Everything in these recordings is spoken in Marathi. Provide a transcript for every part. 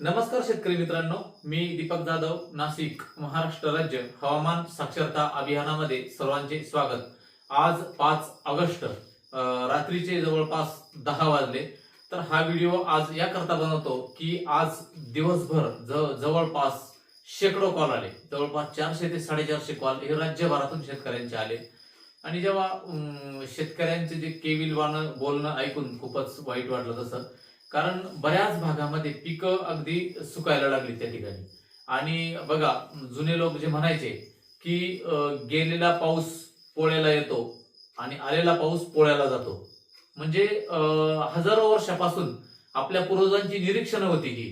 नमस्कार शेतकरी मित्रांनो मी दीपक जाधव नाशिक महाराष्ट्र राज्य हवामान साक्षरता अभियानामध्ये सर्वांचे स्वागत. आज पाच ऑगस्ट रात्रीचे जवळपास दहा वाजले. तर हा व्हिडिओ आज याकरता बनवतो की आज दिवसभर जवळपास शेकडो कॉल आले. जवळपास चारशे ते साडेचारशे कॉल हे राज्यभरातून शेतकऱ्यांचे आले. आणि जेव्हा शेतकऱ्यांचे जे केविल केविलवानं बोलणं ऐकून खूपच वाईट वाटलं तसं कारण बऱ्याच भागामध्ये पिकं अगदी सुकायला लागली त्या ठिकाणी. आणि बघा जुने लोक जे म्हणायचे की गेलेला पाऊस पोळ्याला येतो आणि आलेला पाऊस पोळ्याला जातो. म्हणजे हजारो वर्षापासून आपल्या पूर्वजांची निरीक्षणं होती की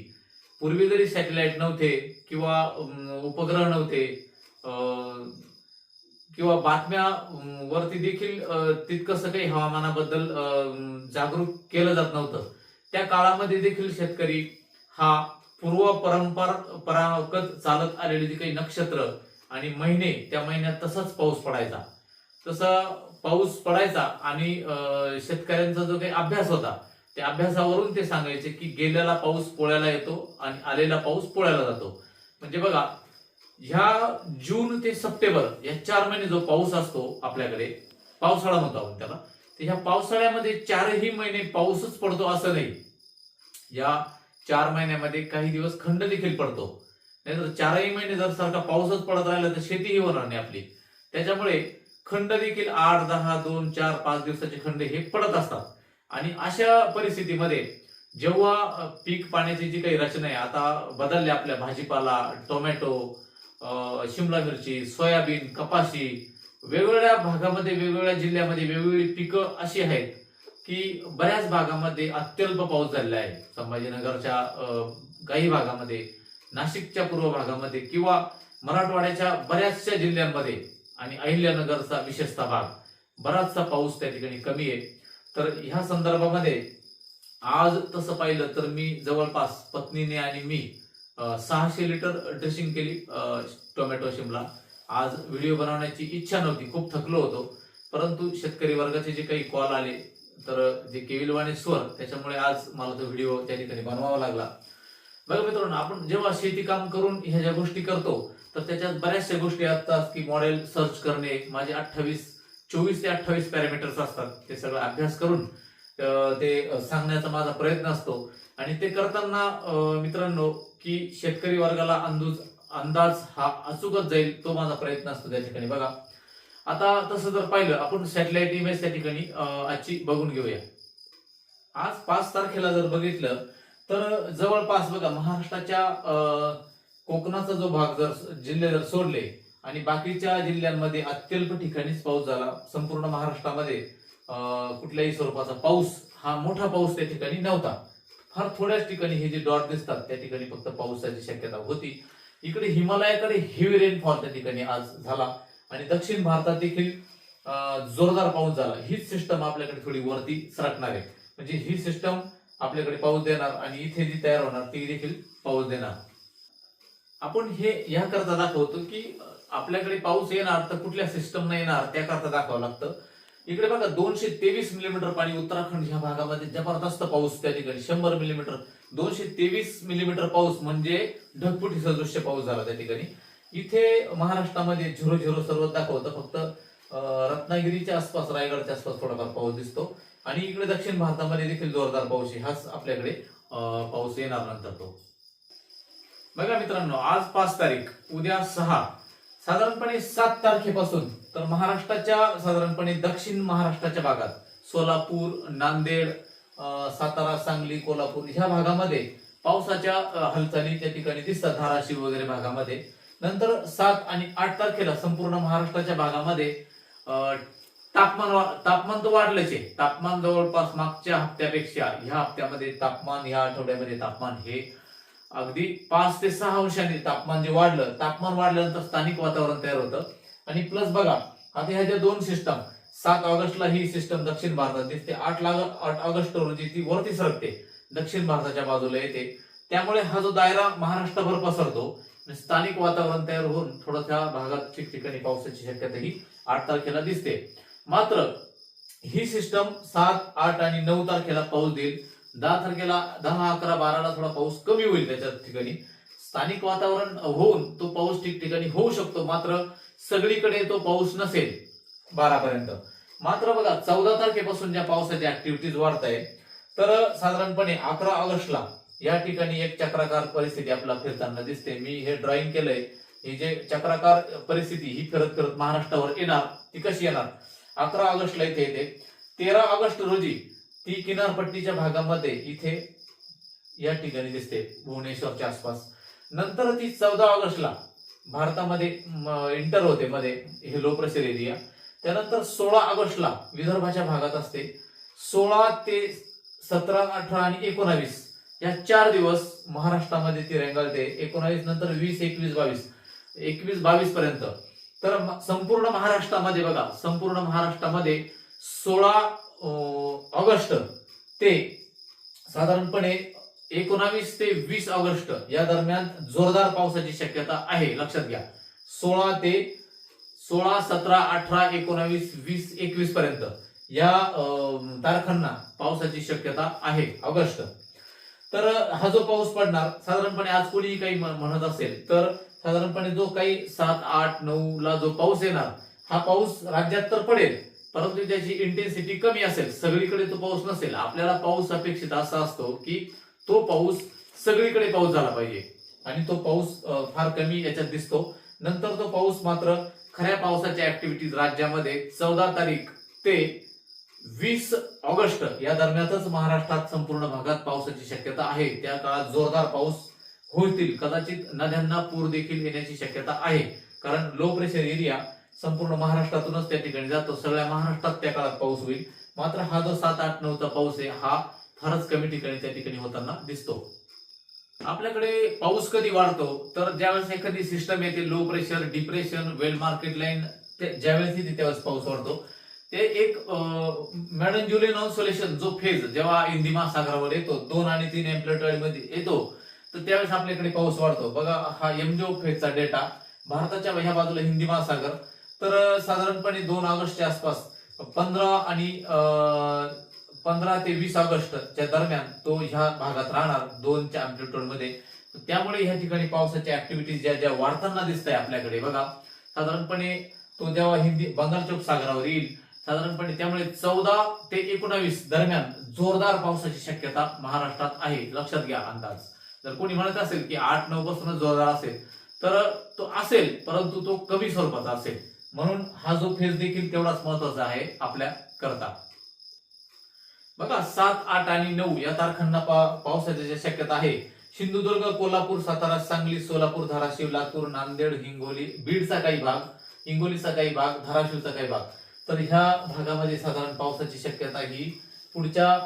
पूर्वी जरी सॅटेलाइट नव्हते किंवा उपग्रह नव्हते अं, किंवा बातम्या वरती देखील तितकंसं काही हवामानाबद्दल जागरूक केलं जात नव्हतं. त्या काळामध्ये देखील शेतकरी हा पूर्व परंपर परागत चालत आलेली जे काही नक्षत्र आणि महिने त्या महिन्यात तसाच पाऊस पडायचा. तसा पाऊस पडायचा आणि शेतकऱ्यांचा जो काही अभ्यास होता त्या अभ्यासावरून ते सांगायचे की गेलेला पाऊस पोळ्याला येतो आणि आलेला पाऊस पोळ्याला जातो. म्हणजे बघा ह्या जून ते सप्टेंबर या चार महिने जो पाऊस असतो आपल्याकडे पावसाळा म्हणतो आपण त्याला तर ह्या पावसाळ्यामध्ये चारही महिने पाऊसच पडतो असं नाही. या चार महिन्यामध्ये काही दिवस खंड देखील पडतो. नाहीतर चारही महिने जर सारखा पाऊसच पडत राहिला तर शेतीही होणार नाही आपली. त्याच्यामुळे खंड देखील आठ दहा दोन चार पाच दिवसाचे खंड हे पडत असतात. आणि अशा परिस्थितीमध्ये जेव्हा पीक पाण्याची जी काही रचना आहे आता बदलली आपल्या भाजीपाला टोमॅटो शिमला मिरची सोयाबीन कपाशी वेगवेगळ्या भागामध्ये वेगवेगळ्या जिल्ह्यामध्ये वेगवेगळी पिकं अशी आहेत की बऱ्याच भागामध्ये अत्यल्प पाऊस झालेला आहे. संभाजीनगरच्या काही भागामध्ये नाशिकच्या पूर्व भागामध्ये किंवा मराठवाड्याच्या बऱ्याचशा जिल्ह्यांमध्ये आणि अहिल्यानगरचा विशेषतः भाग बराचसा पाऊस त्या ठिकाणी कमी आहे. तर ह्या संदर्भामध्ये आज तसं पाहिलं तर मी जवळपास पत्नीने आणि मी सहाशे लिटर ड्रेसिंग केली टोमॅटो शिमला. आज व्हिडिओ बनवण्याची इच्छा नव्हती खूप थकलो होतो. परंतु शेतकरी वर्गाचे जे काही कॉल आले तर जे केविलवाणी स्वर त्याच्यामुळे आज मला तो व्हिडिओ त्या ठिकाणी बनवावा लागला. बघा मित्रांनो आपण जेव्हा शेती काम करून ह्या ज्या गोष्टी करतो तर त्याच्यात बऱ्याचशा गोष्टी असतात की मॉडेल सर्च करणे माझे अठ्ठावीस चोवीस ते अठ्ठावीस पॅरामीटर्स असतात. ते सगळं अभ्यास करून ते सांगण्याचा माझा प्रयत्न असतो. आणि ते करताना मित्रांनो की शेतकरी वर्गाला अंदूज अंदाज हा अचूकच जाईल तो माझा प्रयत्न असतो त्या ठिकाणी. बघा आता तसं जर पाहिलं आपण सॅटेलाइट इमेज त्या ठिकाणी आजची बघून घेऊया. आज पाच तारखेला जर बघितलं तर जवळपास बघा महाराष्ट्राच्या कोकणाचा जो भाग जर जिल्हे जर सोडले आणि बाकीच्या जिल्ह्यांमध्ये अत्यल्प ठिकाणीच पाऊस झाला संपूर्ण महाराष्ट्रामध्ये अं, कुठल्याही स्वरूपाचा पाऊस हा मोठा पाऊस त्या ठिकाणी नव्हता. फार थोड्याच ठिकाणी हे जे डॉट दिसतात त्या ठिकाणी फक्त पावसाची शक्यता होती. इकडे हिमालयाकडे हेवी रेनफॉल त्या ठिकाणी आज झाला. आणि दक्षिण भारतात देखील जोरदार पाऊस झाला. हीच सिस्टम आपल्याकडे थोडी वरती सरकणार आहे. म्हणजे ही सिस्टम आपल्याकडे पाऊस देणार आणि इथे जी तयार होणार ती देखील पाऊस देणार. आपण हे याकरता दाखवतो की आपल्याकडे पाऊस येणार तर कुठल्या सिस्टम येणार त्याकरता दाखवावं लागतं. इकडे बघा दोनशे तेवीस मिलीमीटर पाणी उत्तराखंड ह्या भागामध्ये जबरदस्त पाऊस त्या ठिकाणी शंभर मिलीमीटर दोनशे तेवीस मिलीमीटर पाऊस म्हणजे ढगपुटी सदृश्य पाऊस झाला त्या ठिकाणी. इथे महाराष्ट्रामध्ये झिरो झिरो सर्व दाखवतं फक्त रत्नागिरीच्या आसपास रायगडच्या आसपास थोडाफार पाऊस दिसतो. आणि इकडे दक्षिण भारतामध्ये देखील जोरदार पाऊस आहे हाच आपल्याकडे पाऊस येणार नंतर तो. बघा मित्रांनो आज पाच तारीख उद्या सहा. साधारणपणे सात तारखेपासून तर महाराष्ट्राच्या साधारणपणे दक्षिण महाराष्ट्राच्या भागात सोलापूर नांदेड सातारा सांगली कोल्हापूर ह्या भागामध्ये पावसाच्या हालचाली त्या ठिकाणी दिसतात धाराशिव वगैरे भागामध्ये. नंतर सात आणि आठ तारखेला संपूर्ण महाराष्ट्राच्या भागामध्ये अं, तापमान तापमान तर वाढलंच आहे. तापमान जवळपास मागच्या हप्त्यापेक्षा ह्या हप्त्यामध्ये तापमान ह्या आठवड्यामध्ये तापमान हे अगदी पाच ते सहा अंशांनी तापमान जे वाढलं तापमान वाढल्यानंतर स्थानिक वातावरण तयार होतं. आणि प्लस बघा आता ह्या ज्या दोन सिस्टम सात ऑगस्टला ही सिस्टम दक्षिण भारतात दिसते. आठ लाग आठ ऑगस्ट रोजी ती वरती सरकते. दक्षिण भारताच्या बाजूला येते. त्यामुळे हा जो दायरा महाराष्ट्रभर पसरतो स्थानिक वातावरण तयार होऊन थोड्याशा भागात ठिकठिकाणी पावसाची शक्यता ही आठ तारखेला दिसते. मात्र ही सिस्टम सात आठ आणि नऊ तारखेला पाऊस देईल. दहा तारखेला दहा अकरा बाराला थोडा पाऊस कमी होईल त्याच्या ठिकाणी. स्थानिक वातावरण होऊन तो पाऊस ठिकठिकाणी होऊ शकतो मात्र सगळीकडे तो पाऊस नसेल बारापर्यंत. मात्र बघा चौदा तारखेपासून ज्या पावसाच्या ऍक्टिव्हिटीज वाढत आहे तर साधारणपणे अकरा ऑगस्टला या ठिकाणी एक चक्राकार परिस्थिती आपल्याला फिरताना दिसते. मी हे ड्रॉइंग केलंय. ही जे चक्राकार परिस्थिती ही फिरत फिरत महाराष्ट्रावर येणार ती कशी येणार? अकरा ऑगस्टला इथे येते. तेरा ऑगस्ट रोजी ती किनारपट्टीच्या भागामध्ये इथे या ठिकाणी दिसते भुवनेश्वरच्या आसपास. नंतर ती चौदा ऑगस्टला भारतामध्ये इंटर होते मध्ये हे लो प्रेशर एरिया त्यानंतर सोळा ऑगस्टला विदर्भाच्या भागात असते. सोळा ते सतरा अठरा आणि एकोणावीस या चार दिवस महाराष्ट्रामध्ये ती रेंगाळते एकोणावीस नंतर वीस एकवीस बावीस. एकवीस बावीस पर्यंत. तर संपूर्ण महाराष्ट्रामध्ये बघा संपूर्ण महाराष्ट्रामध्ये सोळा ऑगस्ट ते साधारणपणे एकोणावीस ते वीस ऑगस्ट या दरम्यान जोरदार पावसाची शक्यता आहे. लक्षात घ्या. सोळा ते सोळा सतरा अठरा एकोणावीस वीस एकवीस पर्यंत या तारखांना पावसाची शक्यता आहे. ऑगस्ट. तर हा जो पाऊस पडणार साधारणपणे आज कोणीही काही म्हणत असेल तर साधारणपणे जो काही सात आठ नऊ ला जो पाऊस येणार हा पाऊस राज्यात तर पडेल परंतु त्याची इंटेन्सिटी कमी असेल. सगळीकडे तो पाऊस नसेल. आपल्याला पाऊस अपेक्षित असा असतो की तो पाऊस सगळीकडे पाऊस झाला पाहिजे. आणि तो पाऊस फार कमी याच्यात दिसतो. नंतर तो पाऊस मात्र खऱ्या पावसाच्या ऍक्टिव्हिटीज राज्यामध्ये चौदा तारीख ते वीस ऑगस्ट या दरम्यानच महाराष्ट्रात संपूर्ण भागात पावसाची शक्यता आहे. त्या काळात जोरदार पाऊस होतील. कदाचित नद्यांना पूर देखील येण्याची शक्यता आहे. कारण लो प्रेशर एरिया संपूर्ण महाराष्ट्रातूनच त्या ठिकाणी जातो. सगळ्या महाराष्ट्रात त्या काळात पाऊस होईल. मात्र हा जो सात आठ नऊचा पाऊस आहे हा फारच कमी ठिकाणी त्या ठिकाणी होताना दिसतो. आपल्याकडे पाऊस कधी वाढतो तर ज्यावेळेस एखादी सिस्टम येते low pressure depression well market line ज्यावेळेस येते त्यावेळेस पाऊस वाढतो. ते एक मॅडम जुलियन ऑन जो फेज जेव्हा हिंदी महासागरावर येतो दोन आणि तीन एम्प्लॉइडमध्ये येतो तर त्यावेळेस आपल्याकडे पाऊस वाढतो. बघा हा एमजो फेजचा डेटा भारताच्या ह्या बाजूला हिंदी महासागर तर साधारणपणे दोन ऑगस्टच्या आसपास पंधरा आणि पंधरा ते वीस ऑगस्टच्या दरम्यान तो ह्या भागात राहणार दोनच्या अँप्लिट्यूडमध्ये त्यामुळे ह्या ठिकाणी पावसाच्या ऍक्टिव्हिटीज ज्या ज्या वाढताना दिसत आहे आपल्याकडे. बघा साधारणपणे तो जेव्हा हिंदी बंगालच्या उपसागरावर येईल साधारणपणे त्यामुळे चौदा ते एकोणावीस दरम्यान जोरदार पावसाची शक्यता महाराष्ट्रात आहे. लक्षात घ्या अंदाज. जर कोणी म्हणत असेल की आठ नऊ पासून जोरदार असेल तर तो असेल परंतु तो कमी स्वरूपाचा असेल. म्हणून हा जो फेज देखील तेवढाच महत्त्वाचा आहे आपल्या करता. बघा सात आठ आणि नऊ या तारखांना पावसाच्या पावसाची शक्यता आहे सिंधुदुर्ग कोल्हापूर सातारा सांगली सोलापूर धाराशिव लातूर नांदेड हिंगोली बीडचा काही भाग हिंगोलीचा काही भाग धाराशिवचा काही भाग. तर ह्या भागामध्ये साधारण पावसाची शक्यता ही पुढच्या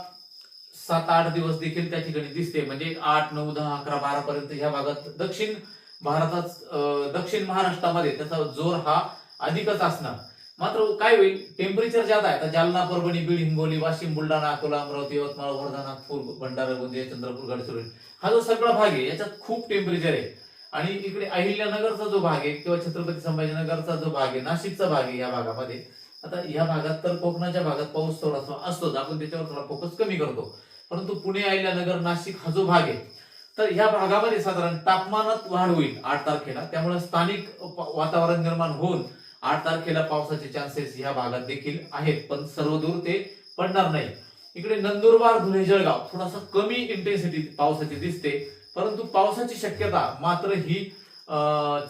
सात आठ दिवस देखील त्या ठिकाणी दिसते. म्हणजे आठ नऊ दहा अकरा बारा पर्यंत ह्या भागात दक्षिण भारतात दक्षिण महाराष्ट्रामध्ये त्याचा जोर हा अधिकच असणार. मात्र काय होईल? टेम्परेचर ज्यादा आहे आता जालना परभणी बीड हिंगोली वाशिम बुलढाणा अकोला अमरावती यवतमाळ वर्धा नागपूर भंडारा गोंदिया चंद्रपूर गडचिरोली. हा जो सगळा भाग आहे याच्यात खूप टेम्परेचर आहे. आणि इकडे अहिल्यानगरचा जो भाग आहे किंवा छत्रपती संभाजीनगरचा जो भाग आहे नाशिकचा भाग आहे या भागामध्ये आता या भागात तर कोकणाच्या भागात पाऊस थोडासा असतोच. आपण त्याच्यावर थोडा फोकस कमी करतो. परंतु पुणे अहिल्यानगर नाशिक हा जो भाग आहे तर ह्या भागामध्ये साधारण तापमानात वाढ होईल आठ तारखेला. त्यामुळे स्थानिक वातावरण निर्माण होऊन आठ तारखेला पावसाचे चान्सेस ह्या भागात देखील आहेत पण सर्वदूर ते पडणार नाही. इकडे नंदुरबार धुळे जळगाव थोडासा कमी इंटेन्सिटी पावसाची दिसते परंतु पावसाची शक्यता मात्र ही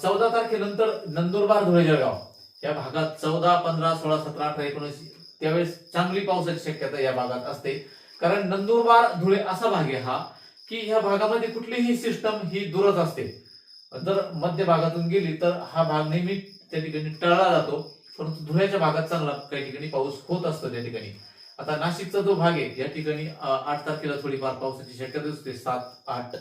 चौदा तारखेनंतर नंदुरबार धुळे जळगाव. या भागात चौदा पंधरा सोळा सतरा अठरा एकोणीस त्यावेळेस चांगली पावसाची शक्यता या भागात असते. कारण नंदुरबार धुळे असा भाग आहे हा की ह्या भागामध्ये कुठलीही सिस्टम ही दूरच असते. जर मध्य भागातून गेली तर हा भाग नेहमी त्या ठिकाणी टळला जातो. परंतु धुळ्याच्या भागात चांगला काही ठिकाणी पाऊस होत असतो त्या ठिकाणी. आता नाशिकचा जो भाग आहे या ठिकाणी आठ तारखेला थोडीफार पावसाची शक्यता दिसते. सात आठ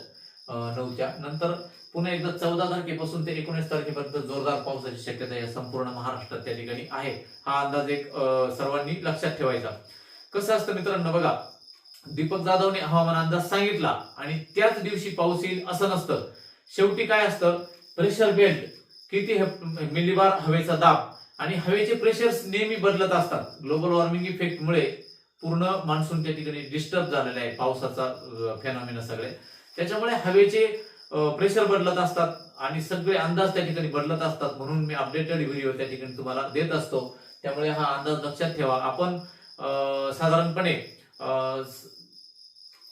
नऊच्या नंतर पुन्हा एकदा चौदा तारखेपासून ते एकोणीस तारखेपर्यंत जोरदार पावसाची शक्यता या संपूर्ण महाराष्ट्रात त्या ठिकाणी आहे. हा अंदाज एक सर्वांनी लक्षात ठेवायचा. कसं असतं मित्रांनो बघा दीपक जाधवने हवामान अंदाज सांगितला आणि त्याच दिवशी पाऊस येईल असं नसतं. शेवटी काय असतं? Pressure belt. किती मिलीबार हवेचा दाब आणि हवेचे प्रेशर्स नेहमी बदलत असतात. ग्लोबल वॉर्मिंग इफेक्टमुळे पूर्ण मान्सून त्या ठिकाणी डिस्टर्ब झालेला आहे पावसाचा फेनॉमिना सगळे. त्याच्यामुळे हवेचे प्रेशर बदलत असतात आणि सगळे अंदाज त्या ठिकाणी बदलत असतात म्हणून मी अपडेटेड व्हिडिओ त्या ठिकाणी तुम्हाला देत असतो. त्यामुळे हा अंदाज लक्षात ठेवा. आपण साधारणपणे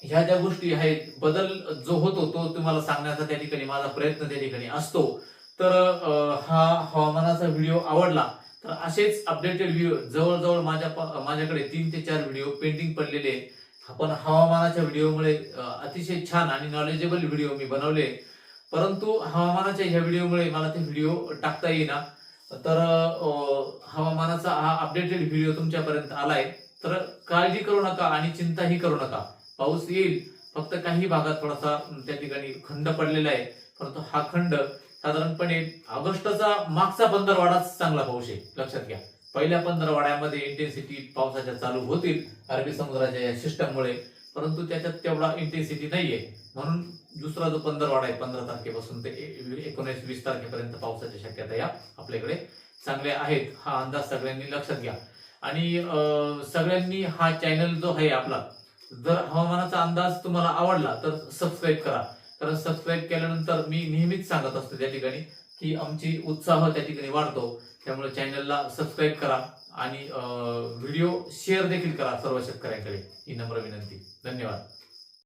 ह्या ज्या गोष्टी आहेत बदल जो होतो तो तुम्हाला सांगण्याचा त्या ठिकाणी माझा प्रयत्न त्या ठिकाणी असतो. तर हा हवामानाचा व्हिडिओ आवडला तर असेच अपडेटेड व्हिडिओ जवळजवळ माझ्या माझ्याकडे तीन ते चार व्हिडिओ पेंटिंग पडलेले पण आपण हवामानाच्या व्हिडिओमुळे अतिशय छान आणि नॉलेजेबल व्हिडिओ मी बनवले. परंतु हवामानाच्या ह्या व्हिडिओमुळे मला ते व्हिडिओ टाकता येईना. तर हवामानाचा हा अपडेटेड व्हिडिओ तुमच्यापर्यंत आलाय. तर काळजी करू नका आणि चिंताही करू नका. पाऊस येईल फक्त काही भागात थोडासा त्या ठिकाणी खंड पडलेला आहे. परंतु हा खंड साधारणपणे ऑगस्टचा मागचा पंधरवाडाच चांगला पाऊस आहे लक्षात घ्या. पहिल्या पंधरवाड्यामध्ये इंटेन्सिटी पावसाच्या चालू होतील अरबी समुद्राच्या या सिस्टममुळे परंतु त्याच्यात तेवढा इंटेन्सिटी नाहीये. म्हणून दुसरा जो पंधरवाडा आहे पंधरा तारखेपासून ते एकोणीस वीस तारखेपर्यंत पावसाच्या शक्यता या आपल्याकडे चांगल्या आहेत. हा अंदाज सगळ्यांनी लक्षात घ्या. आणि सगळ्यांनी हा चॅनल जो आहे आपला जर हवामानाचा अंदाज तुम्हाला आवडला तर सबस्क्राईब करा. कारण सबस्क्राईब केल्यानंतर मी नेहमीच सांगत असतो त्या ठिकाणी की आमची उत्साह त्या ठिकाणी वाढतो. त्यामुळे चॅनलला सबस्क्राईब करा आणि व्हिडिओ शेअर देखील करा सर्व शेतकऱ्यांकडे. ही नम्र विनंती. धन्यवाद.